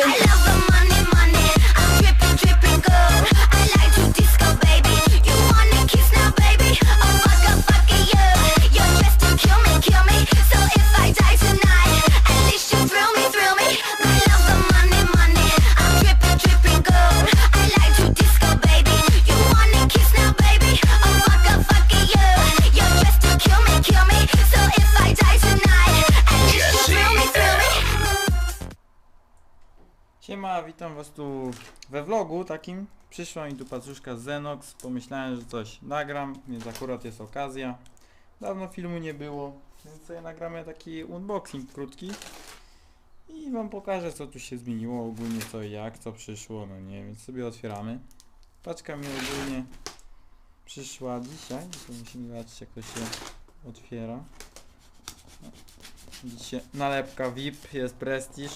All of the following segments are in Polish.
I love we vlogu takim. Przyszła mi tu pacuszka Zenox. Pomyślałem, że coś nagram, więc akurat jest okazja. Dawno filmu nie było, więc sobie nagramy taki unboxing krótki. I wam pokażę co tu się zmieniło ogólnie, co i jak, co przyszło, no nie, więc sobie otwieramy. Paczka mi ogólnie przyszła dzisiaj, to musimy zobaczyć jak to się otwiera. Dzisiaj nalepka VIP, jest prestiż.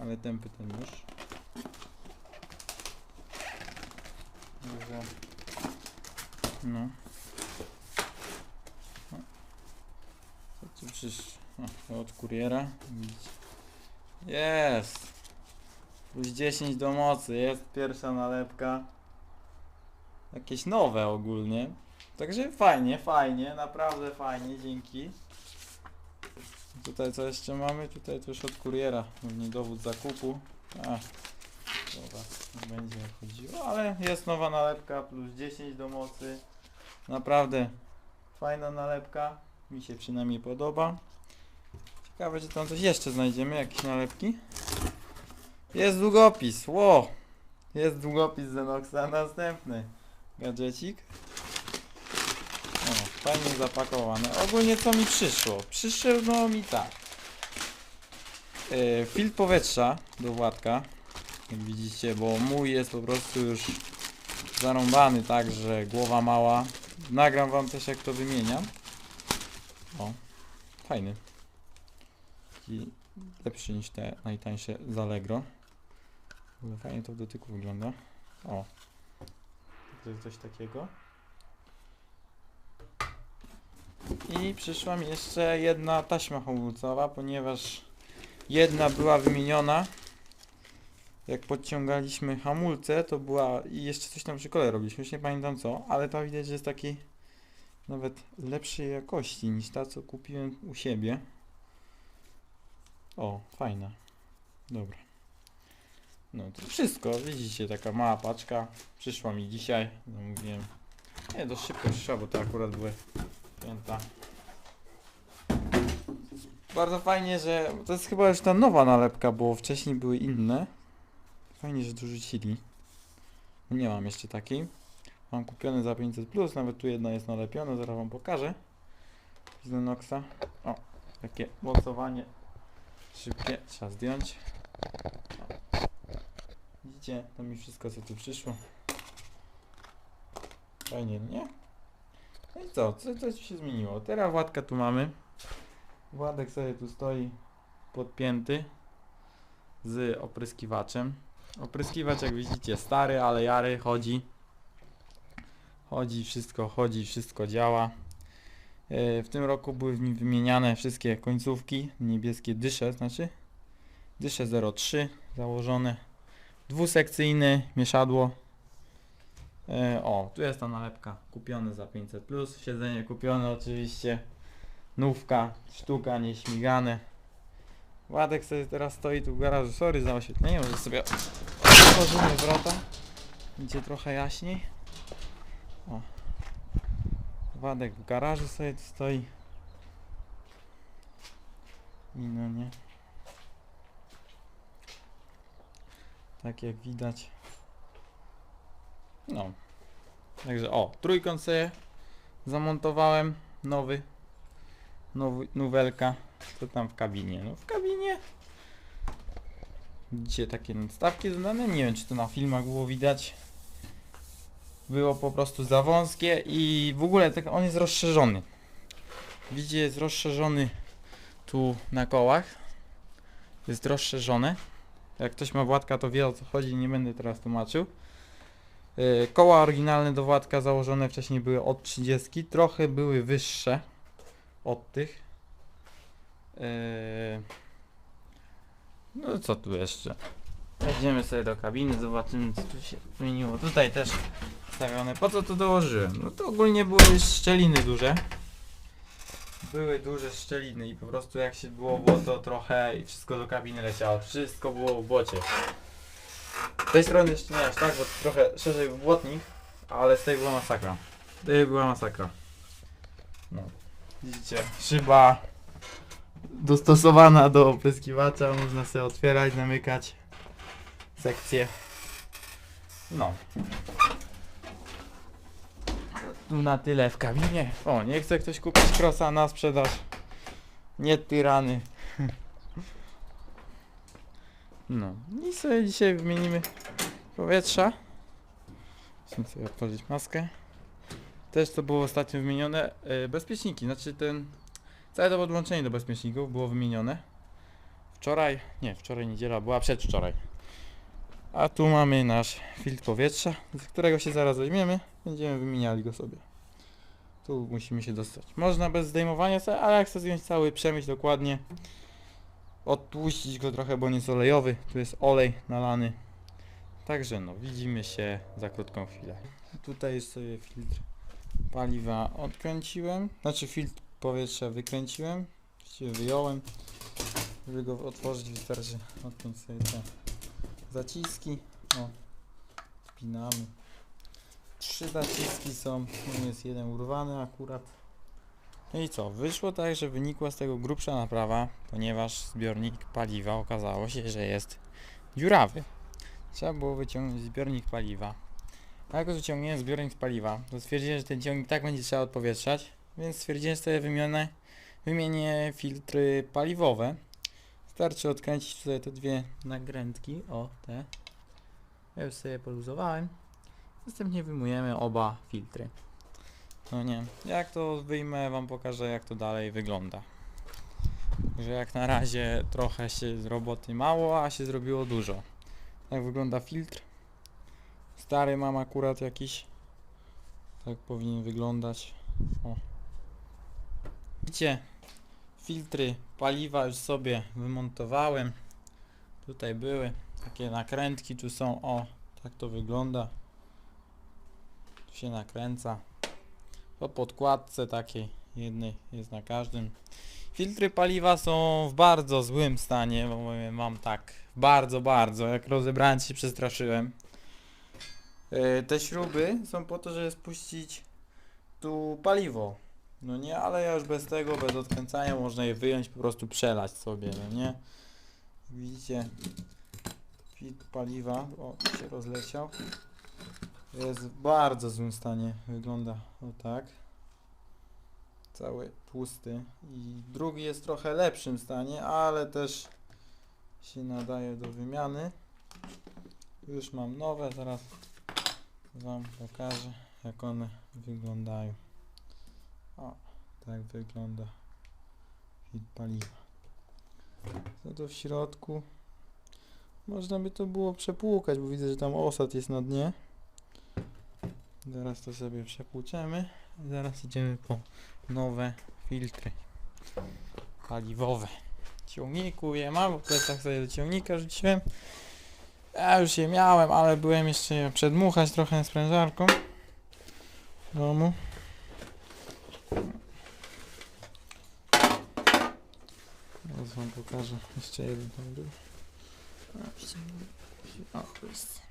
Ale ten nóż. Także... No. O. Co tu przyszło? O, od kuriera. Jest! Plus 10 do mocy, jest pierwsza nalepka. Jakieś nowe ogólnie. Także fajnie, fajnie, naprawdę fajnie, dzięki. Tutaj co jeszcze mamy? Tutaj już od kuriera. Pewnie dowód zakupu. Dobra, będzie chodziło, ale jest nowa nalepka plus 10 do mocy. Naprawdę fajna nalepka. Mi się przynajmniej podoba. Ciekawe, czy tam coś jeszcze znajdziemy, jakieś nalepki. Jest długopis, ło! Jest długopis Zenoxa, następny gadżecik. O, fajnie zapakowane. Ogólnie co mi przyszło? Przyszło mi tak. Yy, filtr powietrza do Władka. Jak widzicie, bo mój jest po prostu już zarąbany tak, że głowa mała. Nagram wam też jak to wymieniam. O, fajny. Taki lepszy niż te najtańsze z Allegro. Fajnie to w dotyku wygląda. O, to jest coś takiego. I przyszła mi jeszcze jedna taśma hamulcowa, ponieważ jedna była wymieniona. Jak podciągaliśmy hamulce, to była i jeszcze coś tam przy kole robiliśmy, już nie pamiętam co, ale ta widać, że jest takiej nawet lepszej jakości niż ta, co kupiłem u siebie. O, fajna. Dobra. No to wszystko, widzicie, taka mała paczka. Przyszła mi dzisiaj, no mówiłem. Nie, dość szybko przyszła, bo to akurat były Pięta. Bardzo fajnie, że to jest chyba już ta nowa nalepka, bo wcześniej były inne. Fajnie, że dorzucili. Nie mam jeszcze takiej. Mam kupione za 500 plus, nawet tu jedna jest nalepiona, zaraz wam pokażę. Z Lenoxa. O, takie mocowanie szybkie, trzeba zdjąć. O. Widzicie, to mi wszystko co tu przyszło. Fajnie, nie? No i co? Co, co się zmieniło? Teraz Władka tu mamy. Władek sobie tu stoi podpięty z opryskiwaczem. Opryskiwacz jak widzicie stary, ale jary chodzi. Chodzi, wszystko chodzi, wszystko działa. E, W tym roku były nim wymieniane wszystkie końcówki, niebieskie dysze, znaczy dysze 03 założone. Dwusekcyjne mieszadło E, o, tu jest ta nalepka kupione za 500 plus, siedzenie kupione oczywiście, nówka, sztuka, nieśmigane. Władek sobie teraz stoi tu w garażu, sorry za oświetlenie, może sobie otworzymy wrota, będzie trochę jaśniej. O. Władek w garażu sobie stoi. I no nie. Tak jak widać. No. Także o, trójkąt sobie zamontowałem. Nowy. Nowy, nowelka. Co tam w kabinie? No w kabinie. Widzicie takie nadstawki dodane. Nie wiem czy to na filmach było widać. Było po prostu za wąskie i w ogóle tak on jest rozszerzony. Widzicie jest rozszerzony tu na kołach. Jest rozszerzone. Jak ktoś ma Władka to wie o co chodzi, nie będę teraz tłumaczył. Yy, Koła oryginalne do Władka założone wcześniej były od 30, trochę były wyższe od tych. Yy, No co tu jeszcze? Wejdziemy sobie do kabiny, zobaczymy co tu się zmieniło. Tutaj też stawione. Po co to dołożyłem? No to ogólnie były szczeliny duże. Były duże szczeliny i po prostu jak się było błoto trochę i wszystko do kabiny leciało. Wszystko było w błocie. Z tej strony jeszcze nie aż tak, bo trochę szerzej był błotnik, ale z tej była masakra. Tej była masakra. No. Widzicie, szyba dostosowana do opryskiwacza, można sobie otwierać, zamykać sekcje. No. Tu na tyle w kabinie. O, nie chce ktoś kupić krosa na sprzedaż. Nie tyrany. No. I sobie dzisiaj wymienimy powietrza. Musimy sobie otworzyć maskę. Też to było ostatnio wymienione. e, Bezpieczniki, znaczy ten Całe to podłączenie do bezpieczników było wymienione. Wczoraj, nie, wczoraj niedziela, była przedwczoraj. A tu mamy nasz filtr powietrza, z którego się zaraz zajmiemy. Będziemy wymieniali go sobie. Tu musimy się dostać. Można bez zdejmowania sobie, ale jak chcę zdjąć cały, przemyć dokładnie. Odtłuścić go trochę, bo nie jest olejowy. Tu jest olej nalany. Także no, widzimy się za krótką chwilę. Tutaj jest sobie filtr paliwa odkręciłem. Znaczy filtr powietrza wykręciłem, właściwie wyjąłem. Żeby go otworzyć wystarczy odpiąć sobie te zaciski. O, wpinamy. Trzy zaciski są, jest jeden urwany akurat. No i co, wyszło tak, że wynikła z tego grubsza naprawa, ponieważ zbiornik paliwa okazało się, że jest dziurawy. Trzeba było wyciągnąć zbiornik paliwa. A jak już wyciągnięłem zbiornik paliwa, to stwierdziłem, że ten ciągnik tak będzie trzeba odpowietrzać, więc stwierdziłem, sobie wymienię, wymienię filtry paliwowe. Starczy odkręcić tutaj te dwie nagrętki, o te. Ja już sobie poluzowałem. Następnie wyjmujemy oba filtry. No nie, jak to wyjmę wam pokażę jak to dalej wygląda. Że jak na razie trochę się z roboty mało, a się zrobiło dużo. Tak wygląda filtr. Stary mam akurat jakiś. Tak powinien wyglądać. O. Widzicie, filtry paliwa już sobie wymontowałem. Tutaj były takie nakrętki, tu są, o, tak to wygląda. Tu się nakręca. Po podkładce takiej jednej jest na każdym. Filtry paliwa są w bardzo złym stanie, bo mam tak bardzo, bardzo. Jak rozebrałem się przestraszyłem. Yy, te śruby są po to, żeby spuścić tu paliwo. No nie, ale ja już bez tego, bez odkręcania można je wyjąć, po prostu przelać sobie, no nie. Widzicie, filtr paliwa, o, się rozleciał. Jest w bardzo złym stanie, wygląda o tak. Cały tłusty. I drugi jest trochę lepszym stanie, ale też się nadaje do wymiany. Już mam nowe, zaraz Wam pokażę jak one wyglądają. O, tak wygląda filtr paliwa. Co to w środku? Można by to było przepłukać, bo widzę, że tam osad jest na dnie. Zaraz to sobie przepłuczemy. Zaraz idziemy po nowe filtry paliwowe. Ciągniku je mam, w plecach sobie do ciągnika rzuciłem. Ja już je miałem, ale byłem jeszcze je przedmuchać trochę sprężarką w domu. Teraz wam pokażę. Jeszcze jeden tam był. O, tu jest.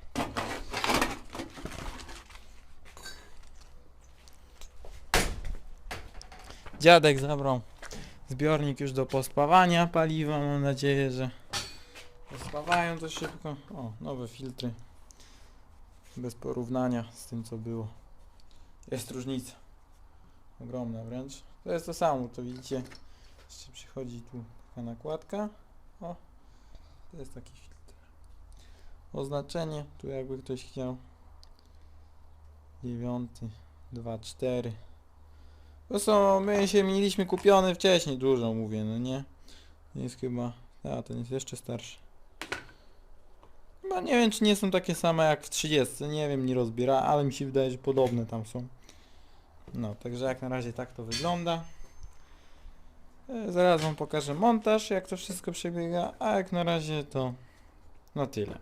Dziadek zabrał zbiornik już do pospawania paliwa. Mam nadzieję, że pospawają to szybko. O, nowe filtry. Bez porównania z tym co było. Jest różnica. Ogromna wręcz. To jest to samo, to widzicie. Jeszcze przychodzi tu taka nakładka. O, to jest taki filtr. Oznaczenie, tu jakby ktoś chciał. Dziewiąty, dwa, cztery. To są, my się mieliśmy kupione wcześniej, dużo mówię, no nie? Jest chyba, a ten jest jeszcze starszy. Chyba nie wiem, czy nie są takie same jak w 30, nie wiem, nie rozbiera, ale mi się wydaje, że podobne tam są. No, także jak na razie tak to wygląda. E, Zaraz wam pokażę montaż, jak to wszystko przebiega, a jak na razie to no tyle.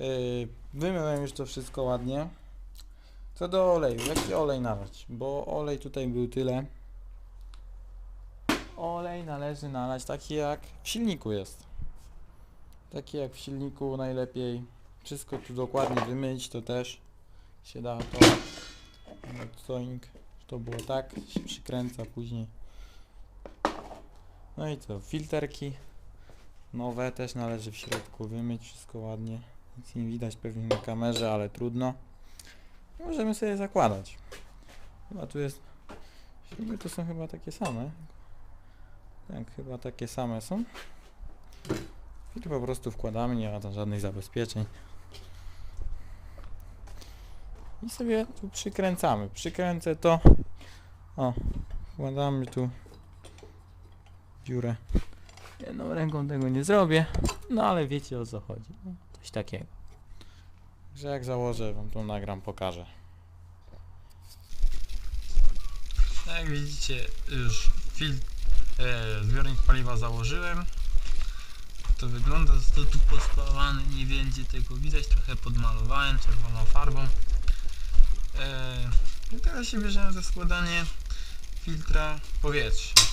Yy, Wymyłem już to wszystko ładnie. Co do oleju, jaki olej nalać? Bo olej tutaj był tyle. Olej należy nalać taki jak w silniku jest. Taki jak w silniku najlepiej. Wszystko tu dokładnie wymyć, to też się da to. Coing, to było tak, się przykręca później. No i co, filterki nowe też należy w środku wymyć, wszystko ładnie. Nic nie widać pewnie na kamerze, ale trudno. Możemy sobie zakładać. Chyba tu jest. Filmy to są chyba takie same. Tak, chyba takie same są. I tu po prostu wkładamy, nie ma tam żadnych zabezpieczeń. I sobie tu przykręcamy. Przykręcę to. O, wkładamy tu dziurę. Jedną ręką tego nie zrobię, no ale wiecie o co chodzi. No, coś takiego. Że jak założę, wam to nagram, pokażę. Tak jak widzicie, już fil, e, zbiornik paliwa założyłem. To wygląda, to tu pospawany, nie będzie tego widać, trochę podmalowałem czerwoną farbą. E, I teraz się bierzemy za składanie filtra powietrza.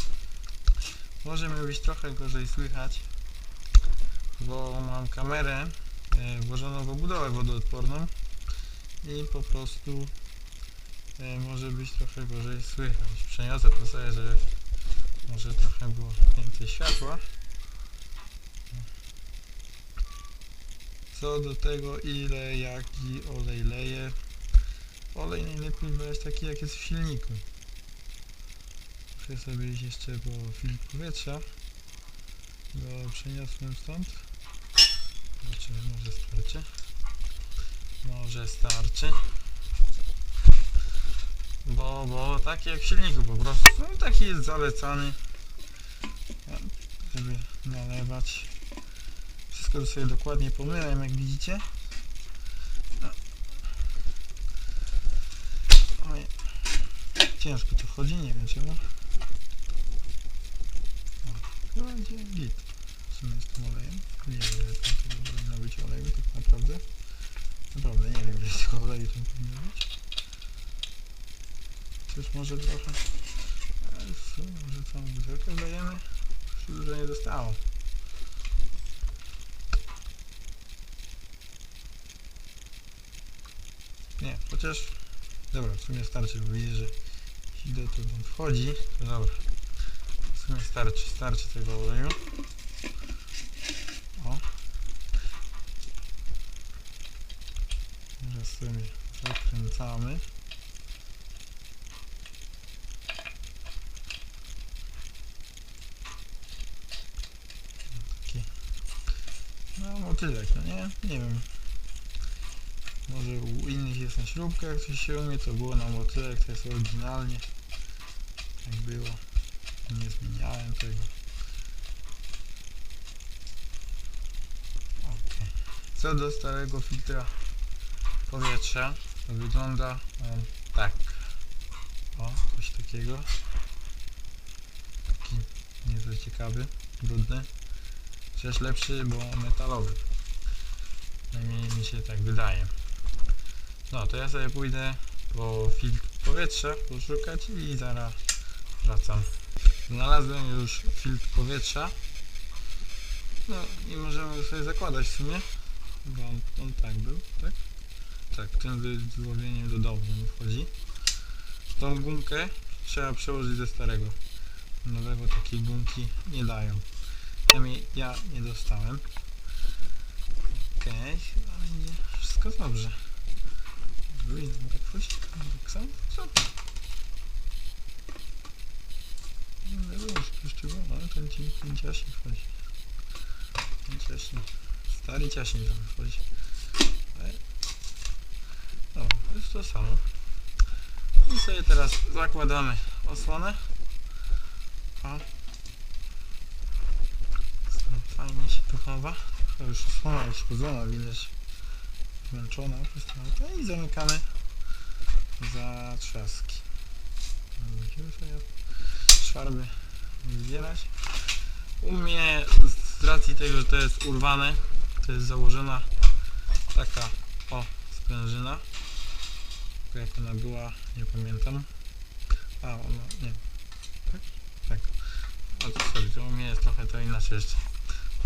Może mi być trochę gorzej słychać, bo mam kamerę e, włożoną w obudowę wodoodporną i po prostu e, może być trochę gorzej słychać. Przeniosę to sobie, żeby może trochę było więcej światła. Co do tego ile jaki olej leje, olej najlepiej brać taki jak jest w silniku. Iść jeszcze po filtr powietrza. Go przeniosłem stąd. Zobaczymy, może starczy. Może starczy. Bo, bo taki jak w silniku po prostu. No, taki jest zalecany. Żeby nalewać. Wszystko to sobie dokładnie pomyłem, jak widzicie. No. Ciężko to wchodzi, nie wiem czemu. Będzie git. W sumie z tym olejem. Nie wiem ile tam tego powinno być oleju tak naprawdę. Naprawdę nie wiem ile tego oleju tam powinno być. Coś może trochę. Ale w sumie może całą butelkę dajemy. Już dużo nie zostało. Nie, chociaż... Dobra, w sumie starczy, bo widzę, że jeśli do to tam wchodzi, to dobra. Sumie starczy, starczy tego oleju. O. Teraz sobie zakręcamy. Taki. No motylek, no nie? Nie wiem. Może u innych jest na śrubkach, coś się umie, to było na motylek, to jest oryginalnie. Tak było. Nie zmieniałem tego. Ok. Co do starego filtra powietrza, to wygląda on tak. O, coś takiego. Taki niezwykle ciekawy, brudny. Chociaż lepszy, bo metalowy. Najmniej mi się tak wydaje. No, to ja sobie pójdę po filtr powietrza poszukać i zaraz wracam. Znalazłem już filtr powietrza. No i możemy go sobie zakładać w sumie. Bo on, on tak był, tak? Tak, tym wyzłowieniem do domu nie wchodzi. Tą gumkę trzeba przełożyć ze starego. Nowego takiej gumki nie dają. Przynajmniej ja nie dostałem. Okej, chyba będzie wszystko dobrze. Wyjdę tak wchodzi. Tak samo? No że jeszcze było, ale ten, ten ciaśnik wchodzi. Ten ciaśnik. Stary ciaśnik tam wchodzi. No, jest to samo. I sobie teraz zakładamy osłonę. O. Fajnie się tu chowa. To już osłona jest chodzona, widać. Zmęczona. I zamykamy za trzaski. Musimy sobie farby zbierać. U mnie z racji tego, że to jest urwane, to jest założona taka o sprężyna. Tylko Jak ona była, nie pamiętam. A, ona, nie. Tak? Tak. O, sorry, to u mnie jest trochę to inaczej jeszcze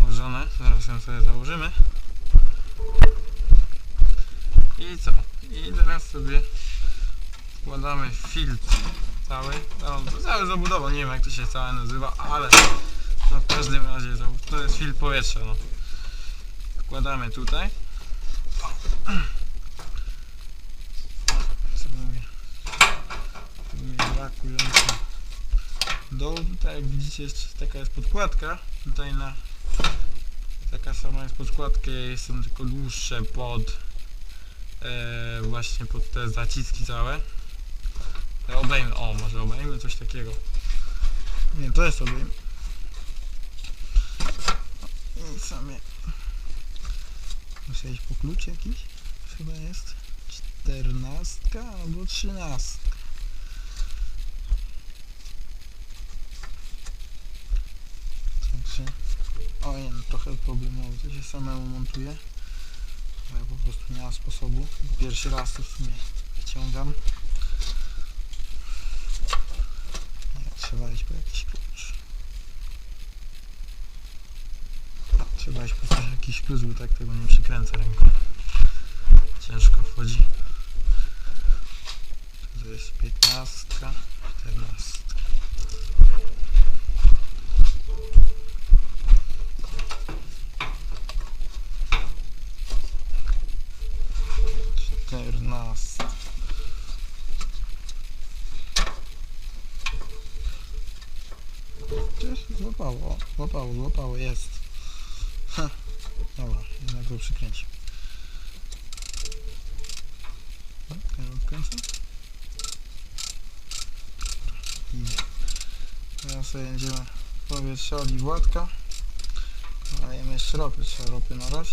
ułożone. Zaraz ją sobie założymy. I co? I teraz sobie wkładamy filtr cały. No, cały zabudowa, nie wiem jak to się całe nazywa, ale no w każdym razie to, to jest filtr powietrza. No. Wkładamy tutaj. Co mówię? Tu mnie brakujący dół. Tutaj jak widzicie jeszcze taka jest podkładka. Tutaj na taka sama jest podkładka, są tylko dłuższe pod e, właśnie pod te zaciski całe. Te obejmy, o może obejmy coś takiego. Nie, to jest obejm. I sobie muszę iść po klucz jakiś. Chyba jest czternastka albo trzynastka. Także, oj, no, trochę problemowo, to się samemu montuje. Ja po prostu nie mam sposobu. Pierwszy raz to w sumie wyciągam. Po jakiś klucz. Coś- jakiś klucz, bo tak tego nie przykręcę ręką. Ciężko wchodzi. To jest 15, 14. złapało, złapało, złapało, jest. Ha. Dobra, jednak go przykręci. Tak, ja odkręcę. I teraz sobie będziemy powietrzali Władka. Dajemy jeszcze ropy, trzeba ropy nalać.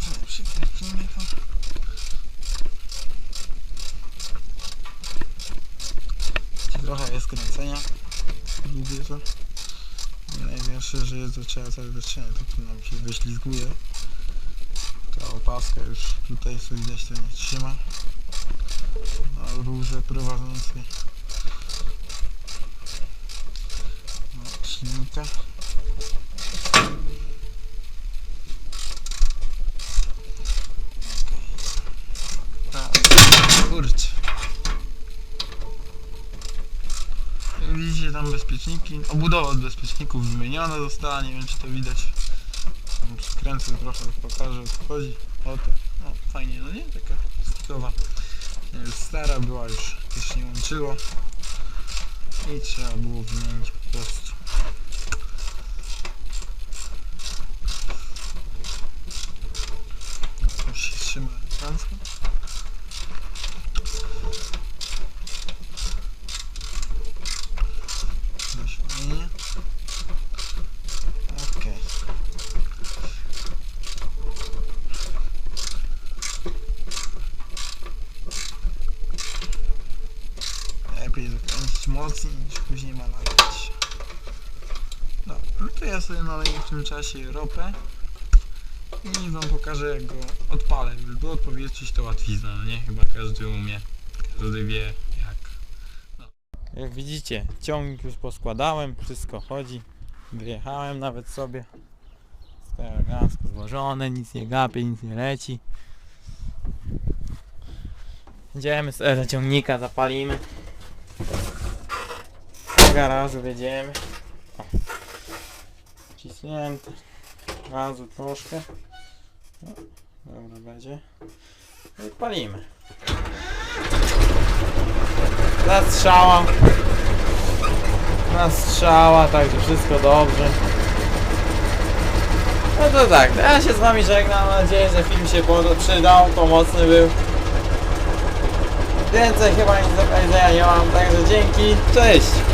Sobie Przykręcimy to. Trochę jest kręcenia. Lubię to. Największe, że jest to trzeba to tu nam się wyślizguje. Ta opaska już tutaj sobie widać to nie trzyma. Na rurze prowadzącej. No, silnika. Tak, kurczę. Widzicie tam bezpieczniki. Obudowa od bezpieczników wymieniona została, nie wiem czy to widać. Skręcę trochę, pokażę o co chodzi. O to. No fajnie, no nie? Taka stikowa. Już stara była, już, już nie łączyło. I trzeba było wymienić po prostu. Już się trzyma elegancko. Zaświadczenie. Okej. Lepiej zakręcić mocniej niż później malować. No, no to ja sobie naleję w tym czasie ropę i wam pokażę jak go odpalę. By odpowietrzyć to łatwizna, no nie? Chyba każdy umie. Każdy wie jak. Jak widzicie, ciągnik już poskładałem, wszystko chodzi. Wyjechałem nawet sobie. Elegancko złożone, nic nie gapie, nic nie leci. Idziemy sobie do ciągnika, zapalimy. Garażu wjedziemy. O. Cisnięte. Gazu troszkę. No, dobra będzie. I palimy. Zastrzała. Nastrzała, także wszystko dobrze. No to tak, ja się z wami żegnam. Mam nadzieję, że film się przydał, pomocny był. Więcej chyba nic do powiedzenia nie mam, także dzięki, cześć!